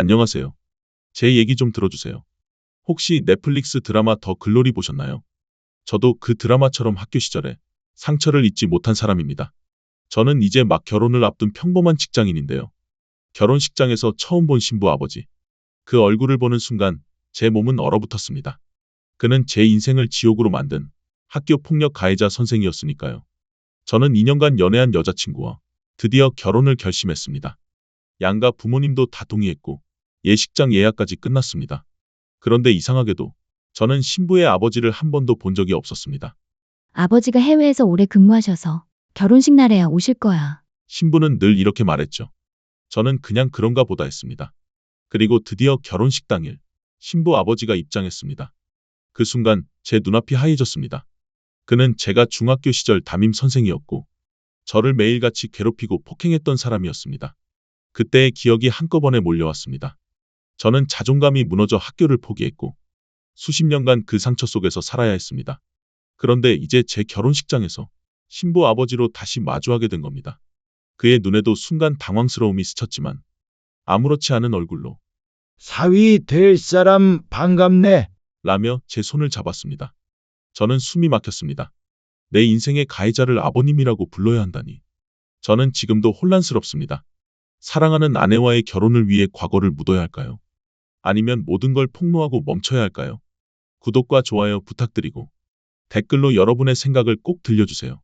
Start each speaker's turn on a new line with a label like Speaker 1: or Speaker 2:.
Speaker 1: 안녕하세요. 제 얘기 좀 들어주세요. 혹시 넷플릭스 드라마 더 글로리 보셨나요? 저도 그 드라마처럼 학교 시절에 상처를 잊지 못한 사람입니다. 저는 이제 막 결혼을 앞둔 평범한 직장인인데요. 결혼식장에서 처음 본 신부 아버지. 그 얼굴을 보는 순간 제 몸은 얼어붙었습니다. 그는 제 인생을 지옥으로 만든 학교 폭력 가해자 선생이었으니까요. 저는 2년간 연애한 여자친구와 드디어 결혼을 결심했습니다. 양가 부모님도 다 동의했고 예식장 예약까지 끝났습니다. 그런데 이상하게도 저는 신부의 아버지를 한 번도 본 적이 없었습니다.
Speaker 2: 아버지가 해외에서 오래 근무하셔서 결혼식 날에야 오실 거야.
Speaker 1: 신부는 늘 이렇게 말했죠. 저는 그냥 그런가 보다 했습니다. 그리고 드디어 결혼식 당일 신부 아버지가 입장했습니다. 그 순간 제 눈앞이 하얘졌습니다. 그는 제가 중학교 시절 담임 선생이었고 저를 매일같이 괴롭히고 폭행했던 사람이었습니다. 그때의 기억이 한꺼번에 몰려왔습니다. 저는 자존감이 무너져 학교를 포기했고 수십 년간 그 상처 속에서 살아야 했습니다. 그런데 이제 제 결혼식장에서 신부 아버지로 다시 마주하게 된 겁니다. 그의 눈에도 순간 당황스러움이 스쳤지만 아무렇지 않은 얼굴로
Speaker 3: 사위 될 사람 반갑네.
Speaker 1: 라며 제 손을 잡았습니다. 저는 숨이 막혔습니다. 내 인생의 가해자를 아버님이라고 불러야 한다니. 저는 지금도 혼란스럽습니다. 사랑하는 아내와의 결혼을 위해 과거를 묻어야 할까요? 아니면 모든 걸 폭로하고 멈춰야 할까요? 구독과 좋아요 부탁드리고 댓글로 여러분의 생각을 꼭 들려주세요.